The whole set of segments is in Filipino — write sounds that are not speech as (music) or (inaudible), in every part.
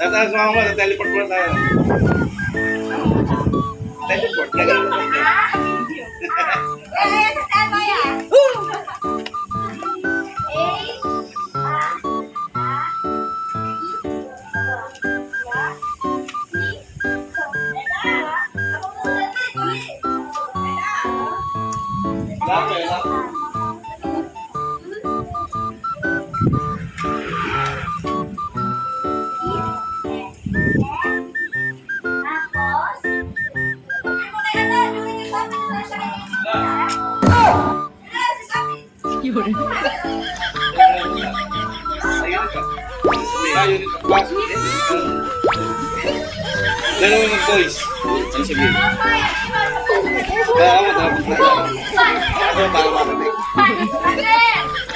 Tata, sumama mo, teleport muna tayo. Teleport, lagyan mo. Dalawa ng boys. Ano sabihin? Kaya ako, dapat na. Ako, para makarinig.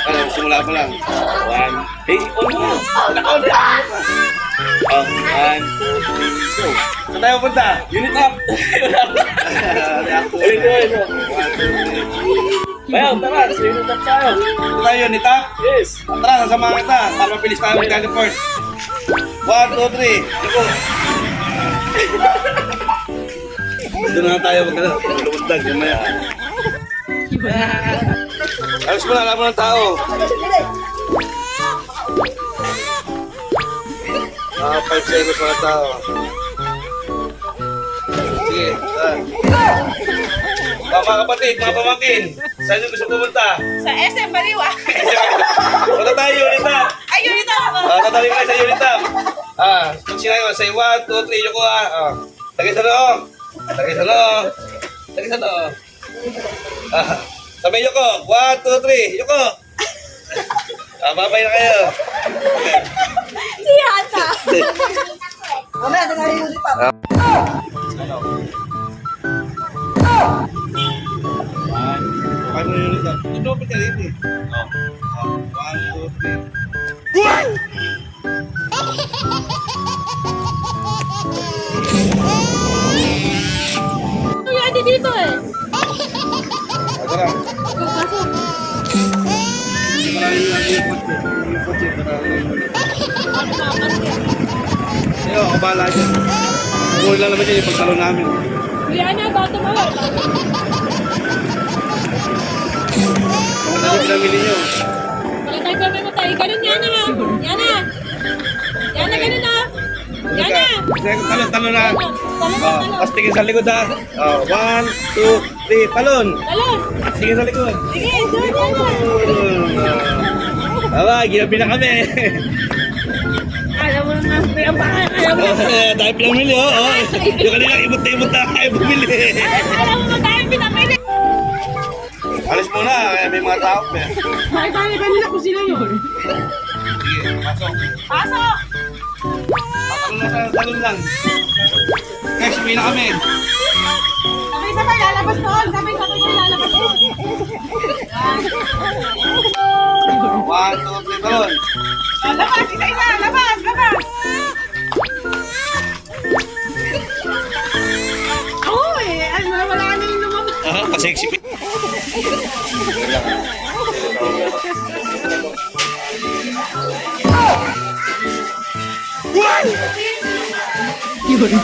Ano, simula pa lang. Na. Oh, one, two, three, go. Saan tayo punta? Unit up. One, two, three. Bayaw, tara. Unit up tayo. Tayo, unit up? Yes. Tara, sasama kita. Para mabilis tayo mag-teleport. One, two, three. Go. Doon na tayo mag lumundag yung maya. Ayos mo na, alam mo ng tao. Ah, 5 seconds mga tao. Sige, ah. Mga kapatid, mga pamangkin, saan nyo gusto pumunta? Sa SM Baliwa. (laughs) Punta tayo, Unitap! Ayun ito. Ah, tatali kayo sa Unitap! Ah, kung sila yun, say 1, 2, 3, yuko ah. Ah, lagay sa loob. Lagay sa loob. Lagay sa loob. Ah, sabay yuko. 1, 2, 3, yuko. Ah, babay na kayo. Si Hata. Mamaya, tangali yung pa. Paano yung Unitap? Ito, pita rin eh. Oh. 1, 2, 3. Kuya, di dito eh. Ako lang. Maraming yung yung kotse. Yung kotse, maraming yung Ayun, ako bahala dyan. Huwag lang naman yun yung pagtalo namin. Kuya na, bato mo. Kung ano yung pinamili nyo. Wala tayo kami. Ganun, Yana. Yana. Yana, ganun na. Yana. Sige, talon, talon na. Talon, talon, Oh, talon. tapos tingin sa likod ha. Oh, one, two, three, talon. Talon. Tingin sa likod. Sige, doon, Yana. Aba, ginabi na kami. Alam mo na, may ang baka. Alam mo na. Oh, (laughs) Dahil pinamili, oh. oh. Yung kanina, ibot na ibot na kayo bumili. Alam mo pinapili? Alis muna, eh, may mga tao. eh. Ay, tayo kanila kung sila yun. Sige, pasok. Pasok. Talon na sa talon lang. Guys, uwi na kami. Sabay-sabay, lalabas doon. Sabay-sabay lalabas doon. One, two, three, talon. Labas, isa-isa. 이거를.